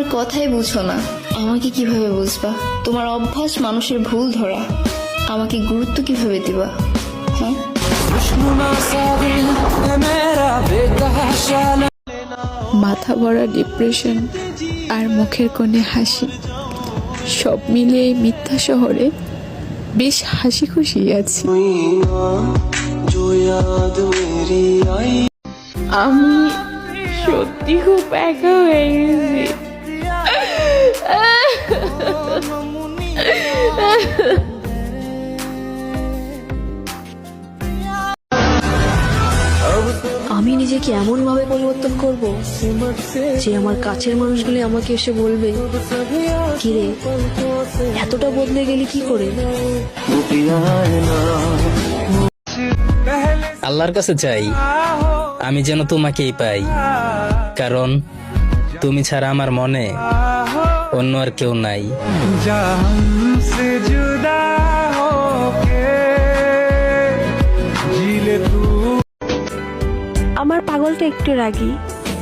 আমার কথাই বুঝো না। আমাকে কীভাবে বুঝবা? তোমার অভ্যাস মানুষের ভুল ধরা। আমাকে গুরুত্ব কীভাবে দিবা? হ্যাঁ? মাথা ভরা ডিপ্রেশন আর মুখের কোণে হাসি। সব মিলিয়ে এই মিথ্যা শহরে বেশ হাসি খুশি আছি। আমি সত্যি খুব একা হয়ে গেছি। আমি নিজেকে এমন ভাবে পরিবর্তন করব যে আমার কাছের মানুষগুলি আমাকে এসে বলবে কিরে এতটা বদলে গেলি কি করে? আল্লাহর কাছে চাই আমি যেন তোমাকেই পাই। কারণ তুমি ছাড়া আমার মনে অন্য আর কেউ নাই। পাগলটা একটু রাগী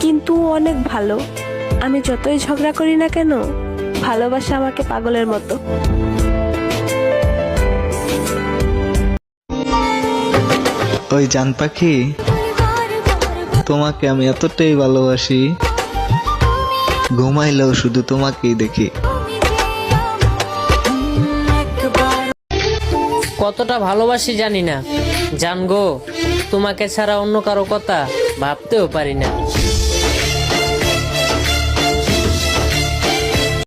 কিন্তু অনেক ভালো। আমি যতই ঝগড়া করি না কেন ভালোবাসা আমাকে পাগলের মতো। ওই জান পাখি তোমাকে আমি এতটাই ভালোবাসি। ঘুমাইলেও শুধু তোমাকেই দেখি। কতটা ভালোবাসি জানি না। জানগো তোমাকে ছাড়া অন্য কারও কথা ভাবতেও পারি না।